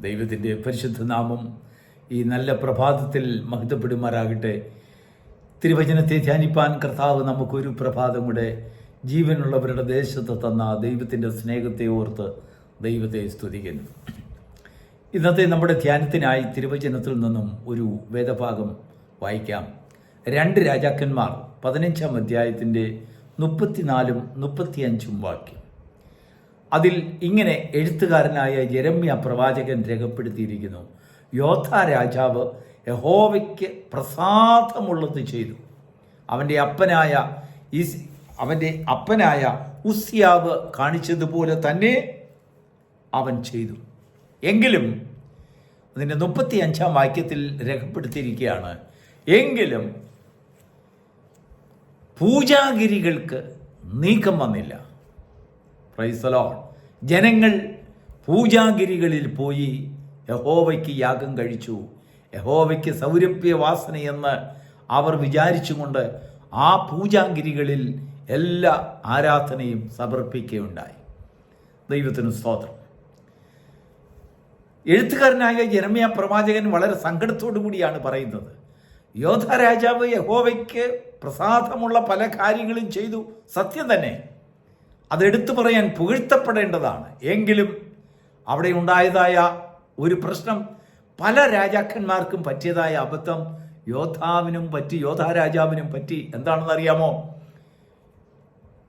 ദൈവത്തിന്റെ പരിശുദ്ധ നാമം ഈ നല്ല പ്രഭാതത്തിൽ മഹത്വപ്പെടുമാറാകട്ടെ. തിരുവചനത്തെ ധ്യാനിപ്പാൻ കർത്താവ് നമുക്കൊരു പ്രഭാതം കൂടെ ജീവനുള്ളവരുടെ ദേശത്ത് തന്ന ദൈവത്തിന്റെ സ്നേഹത്തെ ഓർത്ത് ദൈവത്തെ സ്തുതിക്കുന്നു. ഇന്നത്തെ നമ്മുടെ ധ്യാനത്തിനായി തിരുവചനത്തിൽ നിന്നും ഒരു വേദഭാഗം വായിക്കാം. രണ്ട് രാജാക്കന്മാർ പതിനഞ്ചാം അധ്യായത്തിന്റെ മുപ്പത്തിനാലും മുപ്പത്തിയഞ്ചും വാക്യം. അതിൽ ഇങ്ങനെ എഴുത്തുകാരനായ ജെരമ്യ പ്രവാചകൻ രേഖപ്പെടുത്തിയിരിക്കുന്നു. യോധ രാജാവ് യഹോവയ്ക്ക് പ്രസാദമുള്ളത് ചെയ്തു. അവന്റെ അപ്പനായ ഈസ് അവന്റെ അപ്പനായ ഉസ്യാവ് കാണിച്ചതുപോലെ തന്നെ അവൻ ചെയ്തു. എങ്കിലും അതിന്റെ മുപ്പത്തി അഞ്ചാം വാക്യത്തിൽ രേഖപ്പെടുത്തിയിരിക്കുകയാണ്. എങ്കിലും പൂജാഗിരികൾക്ക് നീക്കം വന്നില്ല. പ്രൈസലോ ജനങ്ങൾ പൂജാഗിരികളിൽ പോയി യഹോവയ്ക്ക് യാഗം കഴിച്ചു. യഹോവയ്ക്ക് സൗരഭ്യവാസനയെന്ന് അവർ വിചാരിച്ചുകൊണ്ട് ആ പൂജാഗിരികളിൽ എല്ലാ ആരാധനയും സമർപ്പിക്കുകയുണ്ടായി. ദൈവത്തിന് സ്തോത്രം. എഴുത്തുകാരനായ ജനമയ പ്രവാചകൻ വളരെ സങ്കടത്തോടു കൂടിയാണ് പറയുന്നത്. യോധ രാജാവ് യഹോവയ്ക്ക് പ്രസാദമുള്ള പല കാര്യങ്ങളും ചെയ്തു. സത്യം തന്നെ. അതെടുത്തു പറയാൻ പുകഴ്ത്തപ്പെടേണ്ടതാണ്. എങ്കിലും അവിടെ ഉണ്ടായതായ ഒരു പ്രശ്നം പല രാജാക്കന്മാർക്കും പറ്റിയതായ അബദ്ധം യോദ്ധാവിനും പറ്റി യോധാ രാജാവിനും പറ്റി എന്താണെന്ന് അറിയാമോ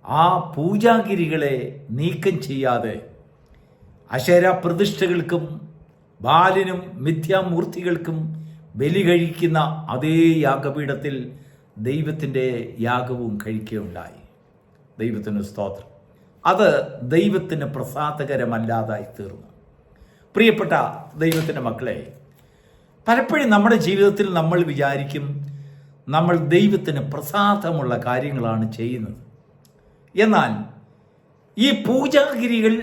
ആ പൂജാഗിരികളെ നീക്കം ചെയ്യാതെ അശേര പ്രതിഷ്ഠകൾക്കും ബാലിനും മിഥ്യാമൂർത്തികൾക്കും ബലി കഴിക്കുന്ന അതേ യാഗപീഠത്തിൽ ദൈവത്തിന്റെ യാഗവും കഴിക്കുകയുണ്ടായി. ദൈവത്തിന് സ്തോത്രം. അത് ദൈവത്തിന് പ്രസാദകരമല്ലാതായി തീർന്നു പ്രിയപ്പെട്ട ദൈവത്തിന്റെ മക്കളെ പലപ്പോഴും നമ്മുടെ ജീവിതത്തിൽ നമ്മൾ വിചാരിക്കും നമ്മൾ ദൈവത്തിന് പ്രസാദമുള്ള കാര്യങ്ങളാണ് ചെയ്യുന്നത്. എന്നാൽ ഈ പൂജാഗിരികൾ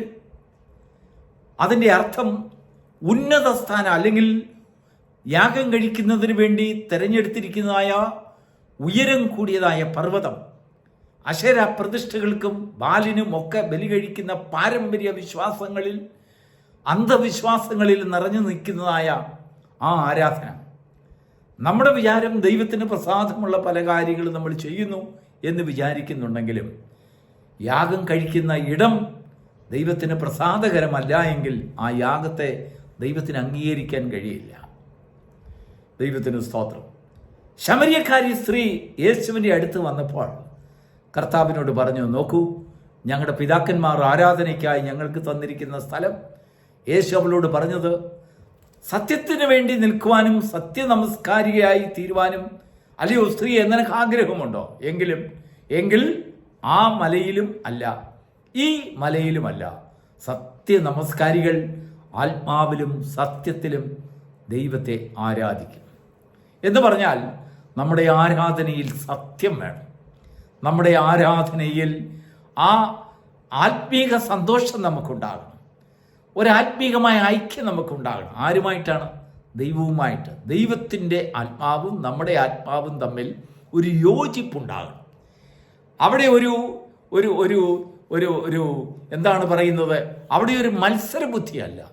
അതിന്റെ അർത്ഥം ഉന്നത സ്ഥാനം അല്ലെങ്കിൽ യാഗം കഴിക്കുന്നതിന് വേണ്ടി തിരഞ്ഞെടുത്തിരിക്കുന്നതായ ഉയരം കൂടിയതായ പർവതം അശര പ്രതിഷ്ഠകൾക്കും ബാലിനും ഒക്കെ ബലി കഴിക്കുന്ന പാരമ്പര്യ വിശ്വാസങ്ങളിൽ അന്ധവിശ്വാസങ്ങളിൽ നിറഞ്ഞു നിൽക്കുന്നതായ ആ ആരാധന. നമ്മുടെ വിചാരം ദൈവത്തിന് പ്രസാദമുള്ള പല കാര്യങ്ങളും നമ്മൾ ചെയ്യുന്നു എന്ന് വിചാരിക്കുന്നുണ്ടെങ്കിലും യാഗം കഴിക്കുന്ന ഇടം ദൈവത്തിന് പ്രസാദകരമല്ല എങ്കിൽ ആ യാഗത്തെ ദൈവത്തിന് അംഗീകരിക്കാൻ കഴിയില്ല. ദൈവത്തിന് സ്തോത്രം. ശമരിയക്കാരി സ്ത്രീ യേശുവിന്റെ അടുത്ത് വന്നപ്പോൾ കർത്താവിനോട് പറഞ്ഞു നോക്കൂ ഞങ്ങളുടെ പിതാക്കന്മാർ ആരാധനയ്ക്കായി ഞങ്ങൾക്ക് തന്നിരിക്കുന്ന സ്ഥലം. യേശു അവളോട് പറഞ്ഞത് സത്യത്തിന് വേണ്ടി നിൽക്കുവാനും സത്യനമസ്കാരികയായി തീരുവാനും അല്ലയോ സ്ത്രീ എന്നെ ആഗ്രഹമുണ്ടോ? എങ്കിലും എങ്കിൽ ആ മലയിലും അല്ല ഈ മലയിലുമല്ല സത്യനമസ്കാരികൾ ആത്മാവിലും സത്യത്തിലും ദൈവത്തെ ആരാധിക്കും. എന്ന് പറഞ്ഞാൽ നമ്മുടെ ആരാധനയിൽ സത്യം വേണം. നമ്മുടെ ആരാധനയിൽ ആ ആത്മീക സന്തോഷം നമുക്കുണ്ടാകണം. ഒരാത്മീകമായ ഐക്യം നമുക്കുണ്ടാകണം. ആരുമായിട്ടാണ്? ദൈവവുമായിട്ട്. ദൈവത്തിന്റെ ആത്മാവും നമ്മുടെ ആത്മാവും തമ്മിൽ ഒരു യോജിപ്പുണ്ടാകണം. അവിടെ ഒരു ഒരു ഒരു ഒരു ഒരു എന്താണ് പറയുന്നത്? അവിടെ ഒരു മത്സരബുദ്ധിയല്ല.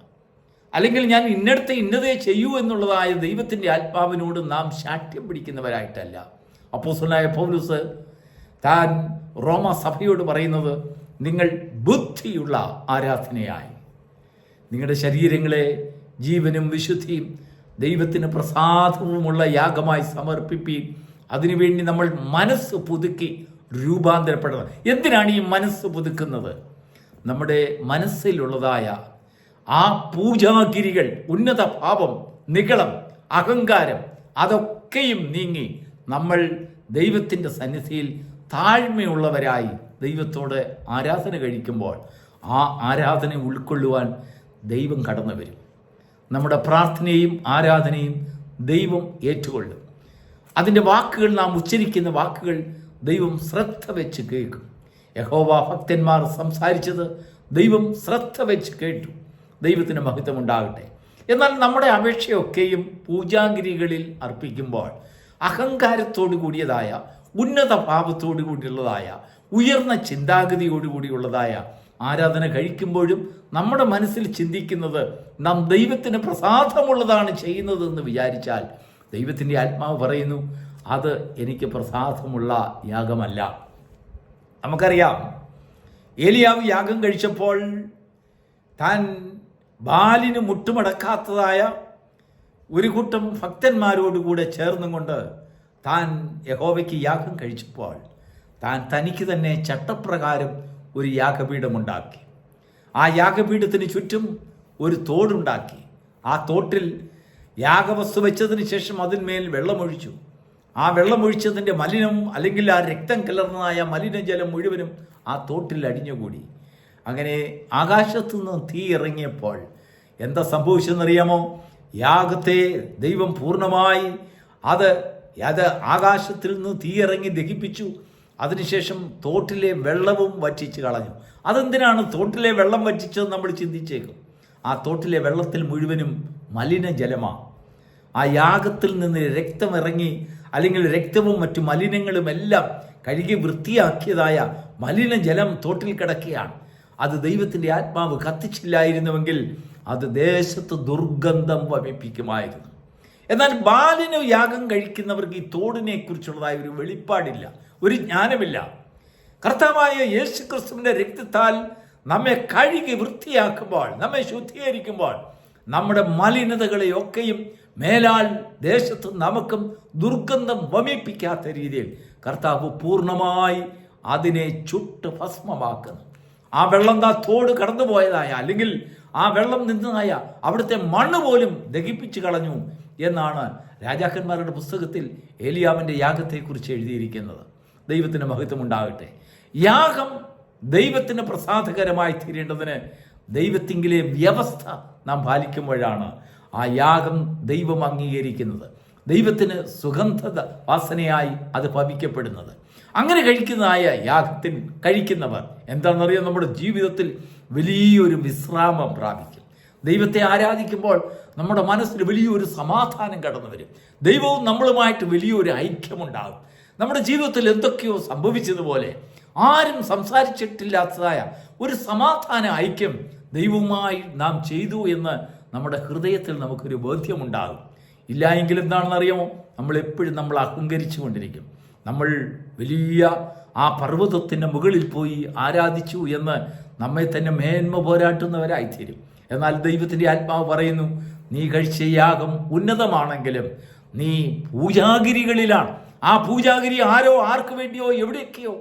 അല്ലെങ്കിൽ ഞാൻ ഇന്നടത്ത് ഇന്നതേ ചെയ്യൂ എന്നുള്ളതായ ദൈവത്തിന്റെ ആത്മാവിനോട് നാം ശാഠ്യം പിടിക്കുന്നവരായിട്ടല്ല. അപ്പോസലായ പൗലൂസ് താൻ റോമ സഭയോട് പറയുന്നത് നിങ്ങൾ ബുദ്ധിയുള്ള ആരാധനയായി. നിങ്ങളുടെ ശരീരങ്ങളെ ജീവനും വിശുദ്ധിയും ദൈവത്തിന് പ്രസാദവുമുള്ള യാഗമായി സമർപ്പിപ്പീൻ അതിനുവേണ്ടി നമ്മൾ മനസ്സ് പുതുക്കി രൂപാന്തരപ്പെടണം എന്തിനാണ് ഈ മനസ്സ് പുതുക്കുന്നത്? നമ്മുടെ മനസ്സിലുള്ളതായ ആ പൂജാഗിരികൾ ഉന്നത ഭാവം നികളം അഹങ്കാരം അതൊക്കെയും നീങ്ങി നമ്മൾ ദൈവത്തിന്റെ സന്നിധിയിൽ താഴ്മയുള്ളവരായി ദൈവത്തോട് ആരാധന കഴിക്കുമ്പോൾ ആ ആരാധന ഉൾക്കൊള്ളുവാൻ ദൈവം കടന്നു വരും. നമ്മുടെ പ്രാർത്ഥനയും ആരാധനയും ദൈവം ഏറ്റുകൊള്ളും. അതിന്റെ വാക്കുകൾ നാം ഉച്ചരിക്കുന്ന വാക്കുകൾ ദൈവം ശ്രദ്ധ വെച്ച് കേൾക്കും. യഹോവ ഭക്തന്മാർ സംസാരിച്ചത് ദൈവം ശ്രദ്ധ വെച്ച് കേട്ടു. ദൈവത്തിന് മഹത്വം ഉണ്ടാകട്ടെ എന്നാൽ നമ്മുടെ അപേക്ഷയൊക്കെയും പൂജാഗിരികളിൽ അർപ്പിക്കുമ്പോൾ അഹങ്കാരത്തോടു കൂടിയതായ ഉന്നത ഭാവത്തോടു കൂടിയുള്ളതായ ഉയർന്ന ചിന്താഗതിയോടു കൂടിയുള്ളതായ ആരാധന കഴിക്കുമ്പോഴും നമ്മുടെ മനസ്സിൽ ചിന്തിക്കുന്നത് നാം ദൈവത്തിന് പ്രസാദമുള്ളതാണ് ചെയ്യുന്നതെന്ന് വിചാരിച്ചാൽ ദൈവത്തിന്റെ ആത്മാവ് പറയുന്നു അത് എനിക്ക് പ്രസാദമുള്ള യാഗമല്ല. നമുക്കറിയാം ഏലിയാവ് യാഗം കഴിച്ചപ്പോൾ താൻ ബാലിന് മുട്ടുമടക്കാത്തതായ ഒരു കൂട്ടം ഭക്തന്മാരോടുകൂടെ ചേർന്നും കൊണ്ട് താൻ യഹോവയ്ക്ക് യാഗം കഴിച്ചപ്പോൾ താൻ തനിക്ക് തന്നെ ചട്ടപ്രകാരം ഒരു യാഗപീഠമുണ്ടാക്കി. ആ യാഗപീഠത്തിന് ചുറ്റും ഒരു തോടുണ്ടാക്കി. ആ തോട്ടിൽ യാഗവസ്തു വെച്ചതിന് ശേഷം അതിന്മേൽ വെള്ളമൊഴിച്ചു. ആ വെള്ളമൊഴിച്ചതിന്റെ മലിനം അല്ലെങ്കിൽ ആ രക്തം കലർന്നതായ മലിനജലം മുഴുവനും ആ തോട്ടിൽ അടിഞ്ഞുകൂടി. അങ്ങനെ ആകാശത്തു നിന്ന് തീ ഇറങ്ങിയപ്പോൾ എന്താ സംഭവിച്ചെന്നറിയാമോ? യാഗത്തെ ദൈവം പൂർണമായി അത് അത് ആകാശത്തിൽ നിന്ന് തീയിറങ്ങി ദഹിപ്പിച്ചു. അതിനുശേഷം തോട്ടിലെ വെള്ളവും വറ്റിച്ച് കളഞ്ഞു. അതെന്തിനാണ് തോട്ടിലെ വെള്ളം വറ്റിച്ചത് നമ്മൾ ചിന്തിച്ചേക്കും? ആ തോട്ടിലെ വെള്ളത്തിൽ മുഴുവനും മലിനജലമാണ് ആ യാഗത്തിൽ നിന്ന് രക്തം ഇറങ്ങി അല്ലെങ്കിൽ രക്തവും മറ്റു മലിനങ്ങളും എല്ലാം കഴുകി വൃത്തിയാക്കിയതായ മലിനജലം തോട്ടിൽ കിടക്കുകയാണ്. അത് ദൈവത്തിന്റെ ആത്മാവ് കത്തിച്ചില്ലായിരുന്നുവെങ്കിൽ അത് ദേശത്ത് ദുർഗന്ധം വമിപ്പിക്കുമായിരുന്നു. എന്നാൽ ബാലിന് യാഗം കഴിക്കുന്നവർക്ക് ഈ തോടിനെ കുറിച്ചുള്ളതായ ഒരു വെളിപ്പാടില്ല ഒരു ജ്ഞാനമില്ല. കർത്താവായ യേശു ക്രിസ്തുവിന്റെ രക്തത്താൽ നമ്മെ കഴുകി വൃത്തിയാക്കുമ്പോൾ നമ്മെ ശുദ്ധീകരിക്കുമ്പോൾ നമ്മുടെ മലിനതകളെയൊക്കെയും മേലാൽ ദേശത്ത് നമുക്കും ദുർഗന്ധം വമിപ്പിക്കാത്ത രീതിയിൽ കർത്താവ് പൂർണമായി അതിനെ ചുട്ട് ഭസ്മമാക്കുന്നു. ആ വെള്ളം താ തോട് കടന്നുപോയതായ അല്ലെങ്കിൽ ആ വെള്ളം നിന്നതായ അവിടുത്തെ മണ്ണ് പോലും ദഹിപ്പിച്ചു കളഞ്ഞു എന്നാണ് രാജാക്കന്മാരുടെ പുസ്തകത്തിൽ ഏലിയാവിന്റെ യാഗത്തെക്കുറിച്ച് എഴുതിയിരിക്കുന്നത്. ദൈവത്തിന് മഹത്വം ഉണ്ടാകട്ടെ. യാഗം ദൈവത്തിന് പ്രസാദകരമായി തീരേണ്ടതിന് ദൈവത്തിങ്കിലെ വ്യവസ്ഥ നാം പാലിക്കുമ്പോഴാണ് ആ യാഗം ദൈവം അംഗീകരിക്കുന്നത്. ദൈവത്തിന് സുഗന്ധ വാസനയായി അത് ഭവിക്കപ്പെടുന്നത് അങ്ങനെ കഴിക്കുന്നതായ യാഗത്തിൽ കഴിക്കുന്നവർ എന്താണെന്നറിയാം? നമ്മുടെ ജീവിതത്തിൽ വലിയൊരു വിശ്രാമം പ്രാപിക്കും. ദൈവത്തെ ആരാധിക്കുമ്പോൾ നമ്മുടെ മനസ്സിന് വലിയൊരു സമാധാനം കടന്നു വരും. ദൈവവും നമ്മളുമായിട്ട് വലിയൊരു ഐക്യമുണ്ടാകും. നമ്മുടെ ജീവിതത്തിൽ എന്തൊക്കെയോ സംഭവിച്ചതുപോലെ ആരും സംസാരിച്ചിട്ടില്ലാത്തതായ ഒരു സമാധാന ഐക്യം ദൈവവുമായി നാം ചെയ്തു എന്ന് നമ്മുടെ ഹൃദയത്തിൽ നമുക്കൊരു ബോധ്യമുണ്ടാകും. ഇല്ല എങ്കിൽ എന്താണെന്നറിയാമോ? നമ്മൾ എപ്പോഴും നമ്മൾ അഹങ്കരിച്ചു കൊണ്ടിരിക്കും നമ്മൾ വലിയ ആ പർവതത്തിന്റെ മുകളിൽ പോയി ആരാധിച്ചു എന്ന് നമ്മെ തന്നെ മേന്മ പോരാട്ടുന്നവരായിത്തീരും. എന്നാൽ ദൈവത്തിന്റെ ആത്മാവ് പറയുന്നു നീ കഴിച്ച യാഗം ഉന്നതമാണെങ്കിലും നീ പൂജാഗിരികളിലാണ്. ആ പൂജാഗിരി ആരോ ആർക്ക് വേണ്ടിയോ എവിടെയൊക്കെയോ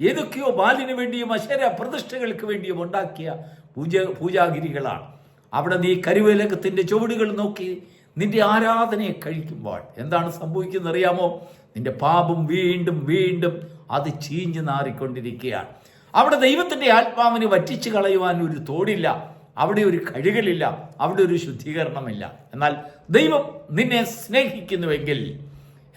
ഏതൊക്കെയോ ബാലിന് വേണ്ടിയും അശര പ്രതിഷ്ഠകൾക്ക് വേണ്ടിയും ഉണ്ടാക്കിയ പൂജ പൂജാഗിരികളാണ്. അവിടെ നീ കരുവേലകത്തിന്റെ ചുവടുകൾ നോക്കി നിന്റെ ആരാധനയെ കഴിക്കുമ്പോൾ എന്താണ് സംഭവിക്കുന്നത് അറിയാമോ നിന്റെ പാപം വീണ്ടും വീണ്ടും അത് ചീഞ്ഞു നാറിക്കൊണ്ടിരിക്കുകയാണ്. അവിടെ ദൈവത്തിന്റെ ആത്മാവിന് വറ്റിച്ചു കളയുവാൻ ഒരു തോടില്ല അവിടെ ഒരു കഴുകലില്ല അവിടെ ഒരു ശുദ്ധീകരണമില്ല. എന്നാൽ ദൈവം നിന്നെ സ്നേഹിക്കുന്നുവെങ്കിൽ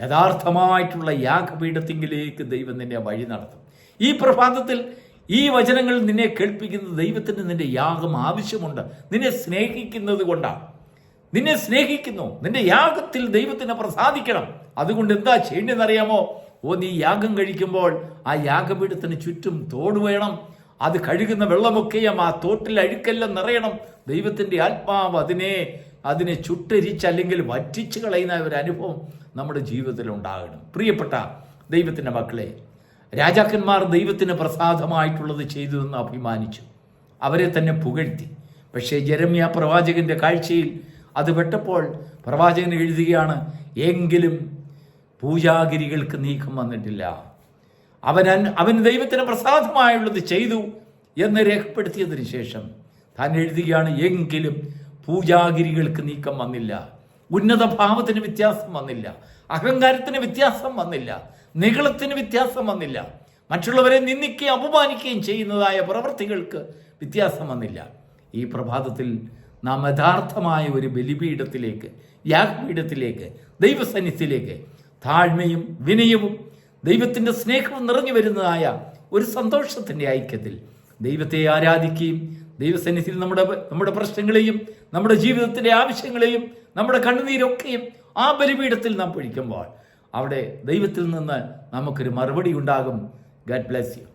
യഥാർത്ഥമായിട്ടുള്ള യാഗപീഠത്തിങ്കിലേക്ക് ദൈവം നിന്നെ വഴി നടത്തും. ഈ പ്രഭാതത്തിൽ ഈ വചനങ്ങൾ നിന്നെ കേൾപ്പിക്കുന്നത് ദൈവത്തിന് നിന്റെ യാഗം ആവശ്യമുണ്ട്. നിന്നെ സ്നേഹിക്കുന്നത് കൊണ്ടാണ്. നിന്നെ സ്നേഹിക്കുന്നു. നിന്റെ യാഗത്തിൽ ദൈവത്തിന് പ്രസാദിക്കണം. അതുകൊണ്ട് എന്താ ചെയ്യേണ്ടതെന്നറിയാമോ? ഓ നീ യാഗം കഴിക്കുമ്പോൾ ആ യാഗപീഠത്തിന് ചുറ്റും തോട് വേണം. അത് കഴുകുന്ന വെള്ളമൊക്കെയും ആ തോട്ടിൽ അഴുക്കെല്ലാം നിറയണം. ദൈവത്തിന്റെ ആത്മാവ് അതിനെ അതിനെ ചുട്ടരിച്ച് അല്ലെങ്കിൽ വറ്റിച്ച് കളയുന്ന ഒരു അനുഭവം നമ്മുടെ ജീവിതത്തിൽ ഉണ്ടാകണം. പ്രിയപ്പെട്ട ദൈവത്തിന്റെ മക്കളെ രാജാക്കന്മാർ ദൈവത്തിന് പ്രസാദമായിട്ടുള്ളത് ചെയ്തു എന്ന് അഭിമാനിച്ചു. അവരെ തന്നെ പുകഴ്ത്തി. പക്ഷേ ജരമ്യ പ്രവാചകന്റെ കാഴ്ചയിൽ അത് പെട്ടപ്പോൾ പ്രവാചകൻ എഴുതുകയാണ് എങ്കിലും പൂജാഗിരികൾക്ക് നീക്കം വന്നിട്ടില്ല. അവൻ അവൻ ദൈവത്തിന് പ്രസാദമായുള്ളത് ചെയ്തു എന്ന് രേഖപ്പെടുത്തിയതിന് ശേഷം താൻ എഴുതുകയാണ് എങ്കിലും പൂജാഗിരികൾക്ക് നീക്കം വന്നില്ല. ഉന്നത ഭാവത്തിന് വ്യത്യാസം വന്നില്ല. അഹങ്കാരത്തിന് വ്യത്യാസം വന്നില്ല. നികളത്തിന് വ്യത്യാസം വന്നില്ല. മറ്റുള്ളവരെ നിന്ദിക്കുകയും അപമാനിക്കുകയും ചെയ്യുന്നതായ പ്രവൃത്തികൾക്ക് വ്യത്യാസം വന്നില്ല. ഈ പ്രഭാതത്തിൽ നാം യഥാർത്ഥമായ ഒരു ബലിപീഠത്തിലേക്ക് യാഗപീഠത്തിലേക്ക് ദൈവസന്നിധിയിലേക്ക് താഴ്മയും വിനയവും ദൈവത്തിന്റെ സ്നേഹവും നിറഞ്ഞു വരുന്നതായ ഒരു സന്തോഷത്തിന്റെ ഐക്യത്തിൽ ദൈവത്തെ ആരാധിക്കുകയും ദൈവസന്നിധിയിൽ നമ്മുടെ നമ്മുടെ പ്രശ്നങ്ങളെയും നമ്മുടെ ജീവിതത്തിന്റെ ആവശ്യങ്ങളെയും നമ്മുടെ കണ്ണുനീരൊക്കെയും ആ ബലിപീഠത്തിൽ നാം പൊഴിക്കുമ്പോൾ അവിടെ ദൈവത്തിൽ നിന്ന് നമുക്കൊരു മറുപടി ഉണ്ടാകും. Garh bless you